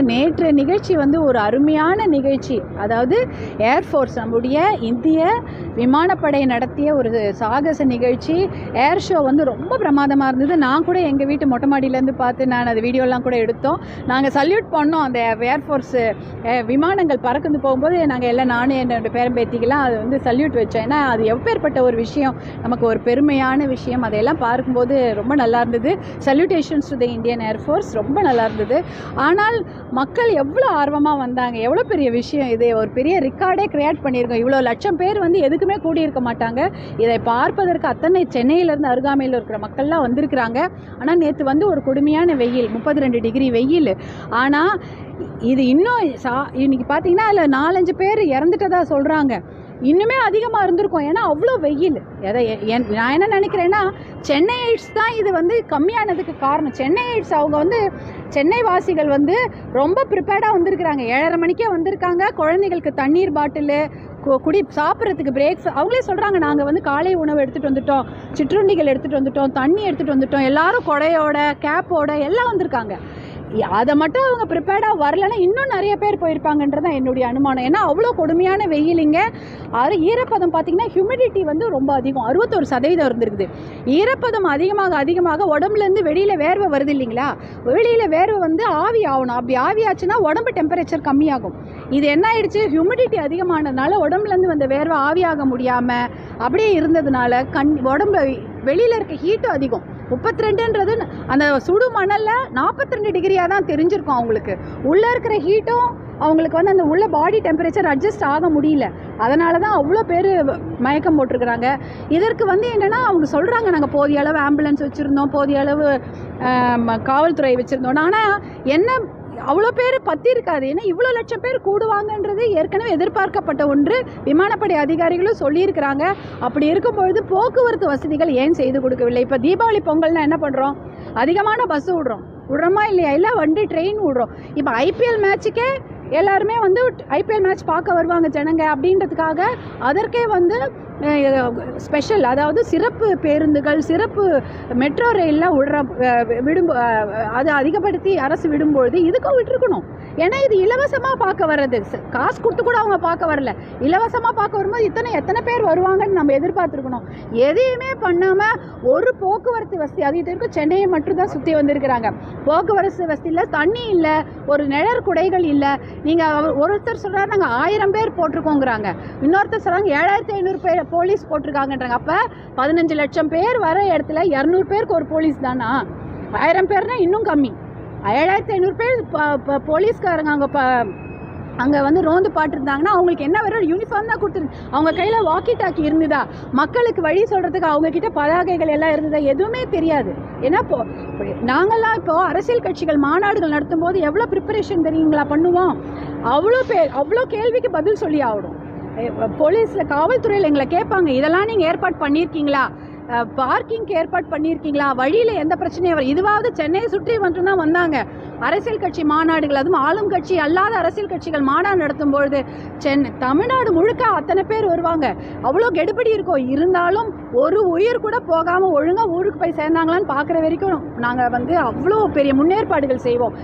நேற்று நிகழ்ச்சி வந்து ஒரு அருமையான நிகழ்ச்சி. அதாவது ஏர்ஃபோர்ஸ் நம்முடைய இந்திய விமானப்படை நடத்திய ஒரு சாகச நிகழ்ச்சி. ஏர் ஷோ வந்து ரொம்ப பிரமாதமாக இருந்தது. நான் கூட எங்கள் வீட்டு மொட்டை மாடியிலேருந்து பார்த்து நான் அந்த வீடியோலாம் கூட எடுத்தோம். நாங்கள் சல்யூட் பண்ணோம். அந்த ஏர்ஃபோர்ஸு விமானங்கள் பறக்குந்து போகும்போது நாங்கள் எல்லாம் நானும் என்னோட பேரம்பேத்திக்கெல்லாம் அது வந்து சல்யூட் வச்சோம். ஏன்னா அது எப்பேற்பட்ட ஒரு விஷயம். நமக்கு ஒரு பெருமையான விஷயம். அதையெல்லாம் பார்க்கும்போது ரொம்ப நல்லா இருந்தது. Salutations to the Indian air force ரொம்ப நல்லா இருந்தது. ஆனால் மக்கள் எவ்வளோ ஆர்வமாக வந்தாங்க? எவ்வளோ பெரிய விஷயம் இது? ஒரு பெரிய ரெக்கார்டே கிரியேட் பண்ணியிருக்கோம். இவ்வளோ லட்சம் பேர் வந்து எதுக்குமே கூடியிருக்க மாட்டாங்க. இதை பார்ப்பதற்கு அத்தனை சென்னையிலேருந்து அருகாமையில் இருக்கிற மக்கள்லாம் வந்திருக்கிறாங்க. ஆனால் நேற்று வந்து ஒரு கொடுமையான வெயில் முப்பத்தி ரெண்டு டிகிரி வெயில். ஆனால் இது இன்னும் சா இன்னைக்கு பார்த்தீங்கன்னா அதில் நாலஞ்சு பேர் இறந்துட்டதா சொல்கிறாங்க இன்னுமே அதிகமாக இருந்திருக்கும். ஏன்னா அவ்வளோ வெயில். எதை நான் என்ன நினைக்கிறேன்னா சென்னை எய்ட்ஸ் தான் இது வந்து கம்மியானதுக்கு காரணம். சென்னை எய்ட்ஸ் அவங்க வந்து சென்னை வாசிகள் வந்து ரொம்ப ப்ரிப்பேர்டாக வந்திருக்கிறாங்க. ஏழரை மணிக்கே வந்திருக்காங்க. குழந்தைகளுக்கு தண்ணீர் பாட்டிலு கு- குடி சாப்பிட்றதுக்கு பிரேக்ஸ் அவங்களே சொல்கிறாங்க நாங்கள் வந்து காலை உணவு எடுத்துகிட்டு வந்துட்டோம். சிற்றுண்டிகள் எடுத்துகிட்டு வந்துட்டோம். தண்ணி எடுத்துகிட்டு வந்துட்டோம். எல்லாரும் கொடையோட கேப்போட எல்லாம் வந்திருக்காங்க. அதை மட்டும் அவங்க ப்ரிப்பேர்டாக வரலன்னா இன்னும் நிறைய பேர் போயிருப்பாங்கன்றது தான் என்னுடைய அனுமானம். ஏன்னா அவ்வளோ கொடுமையான வெயிலுங்க. அது ஈரப்பதம் பார்த்தீங்கன்னா ஹியூமிடிட்டி வந்து ரொம்ப அதிகம். அறுபத்தொரு சதவீதம் இருந்திருக்குது. ஈரப்பதம் அதிகமாக அதிகமாக உடம்புலேருந்து வெளியில் வேர்வை வருது இல்லைங்களா? வெளியில் வேர்வை வந்து ஆவி ஆகணும். அப்படி ஆவி ஆச்சுன்னா உடம்பு டெம்பரேச்சர் கம்மியாகும். இது என்ன ஆயிடுச்சு? ஹியூமிடிட்டி அதிகமானதுனால உடம்புலேருந்து வந்த வேர்வை ஆவியாக முடியாமல் அப்படியே இருந்ததுனால கண் உடம்பு வெளியில் இருக்க ஹீட்டும் அதிகம். முப்பத்தி ரெண்டுன்றது அந்த சுடு மணலில் நாற்பத்தி ரெண்டு டிகிரியாக தான் தெரிஞ்சிருக்கும் அவங்களுக்கு. உள்ளே இருக்கிற ஹீட்டும் அவங்களுக்கு வந்து அந்த உள்ள பாடி டெம்பரேச்சர் அட்ஜஸ்ட் ஆக முடியல. அதனால தான் அவ்வளோ பேர் மயக்கம் போட்டிருக்கிறாங்க. இதற்கு வந்து என்னென்னா அவங்க சொல்கிறாங்க நாங்கள் போதிய அளவு ஆம்புலன்ஸ் வச்சுருந்தோம் போதிய அளவு காவல்துறை வச்சுருந்தோம். ஆனால் என்ன அவ்வளோ பேர் பற்றி இருக்காது ஏன்னா இவ்வளோ லட்சம் பேர் கூடுவாங்கன்றது ஏற்கனவே எதிர்பார்க்கப்பட்ட ஒன்று. விமானப்படை அதிகாரிகளும் சொல்லியிருக்கிறாங்க. அப்படி இருக்கும்பொழுது போக்குவரத்து வசதிகள் ஏன் செய்து கொடுக்கவில்லை? இப்போ தீபாவளி பொங்கல்னால் என்ன பண்ணுறோம் அதிகமான பஸ் விடுறோம். விடுறோமா இல்லையா? இல்லை வண்டி ட்ரெயின் விடுறோம். இப்போ ஐபிஎல் மேட்ச்சுக்கே எல்லாருமே வந்து ஐபிஎல் மேட்ச் பார்க்க வருவாங்க ஜனங்க அப்படின்றதுக்காக அதற்கே வந்து ஸ்பெஷல் அதாவது சிறப்பு பேருந்துகள் சிறப்பு மெட்ரோ ரயிலெலாம் விடுற விடும் அது அதிகப்படுத்தி அரசு விடும்பொழுது இதுக்கும் விட்டுருக்கணும். ஏன்னா இது இலவசமாக பார்க்க வர்றது. காசு கொடுத்து கூட அவங்க பார்க்க வரல. இலவசமாக பார்க்க வரும்போது இத்தனை எத்தனை பேர் வருவாங்கன்னு நம்ம எதிர்பார்த்துருக்கணும். எதையுமே பண்ணாமல் ஒரு போக்குவரத்து வசதி அது இருக்கும் சென்னையை மட்டும் தான் சுற்றி வந்திருக்கிறாங்க. போக்குவரத்து வசதி இல்லை தண்ணி இல்லை ஒரு நிழற் குடைகள் இல்லை. நீங்கள் ஒருத்தர் சொல்கிறார் நாங்கள் ஆயிரம் பேர் போட்டிருக்கோங்கிறாங்க. இன்னொருத்தர் சொல்கிறாங்க ஏழாயிரத்தி ஐநூறு பேர் போலீஸ் போட்டிருக்காங்கன்றாங்க. அப்போ பதினஞ்சு லட்சம் பேர் வர இடத்துல இரநூறு பேருக்கு ஒரு போலீஸ் தானா? ஆயிரம் பேர்னா இன்னும் கம்மி. ஏழாயிரத்தி ஐநூறு பேர் போலீஸ்காரங்க அங்கே ப அங்கே வந்து ரோந்து பாட்டிருந்தாங்கன்னா அவங்களுக்கு என்ன வரும் யூனிஃபார்ம் தான் கொடுத்துரு அவங்க கையில் வாக்கி டாக்கி இருந்ததா? மக்களுக்கு வழி சொல்கிறதுக்கு அவங்கக்கிட்ட பதாகைகள் எல்லாம் இருந்ததா? எதுவுமே தெரியாது. ஏன்னா இப்போ நாங்கள்லாம் இப்போ அரசியல் கட்சிகள் மாநாடுகள் நடத்தும் போது எவ்வளோ ப்ரிப்பரேஷன் தெரியுங்களா பண்ணுவோம்? அவ்வளோ பேர் அவ்வளோ கேள்விக்கு பதில் சொல்லி ஆகணும். போலீஸில் காவல்துறையில் எங்களை கேட்பாங்க இதெல்லாம் நீங்கள் ஏற்பாடு பண்ணியிருக்கீங்களா? பார்க்கிங்க்கு ஏற்பாடு பண்ணியிருக்கீங்களா? வழியில் எந்த பிரச்சனையும் வரும் இதுவாவது சென்னையை சுற்றி மட்டும்தான் வந்தாங்க. அரசியல் கட்சி மாநாடுகள் அதுவும் ஆளும் கட்சி அல்லாத அரசியல் கட்சிகள் மாநாடு நடத்தும் பொழுது சென்னை தமிழ்நாடு முழுக்க அத்தனை பேர் வருவாங்க. அவ்வளோ கெடுபடி இருக்கும். இருந்தாலும் ஒரு உயிர் கூட போகாமல் ஒழுங்காக ஊருக்கு போய் சேர்ந்தாங்களான்னு பார்க்குற வரைக்கும் நாங்கள் வந்து அவ்வளோ பெரிய முன்னேற்பாடுகள் செய்வோம்.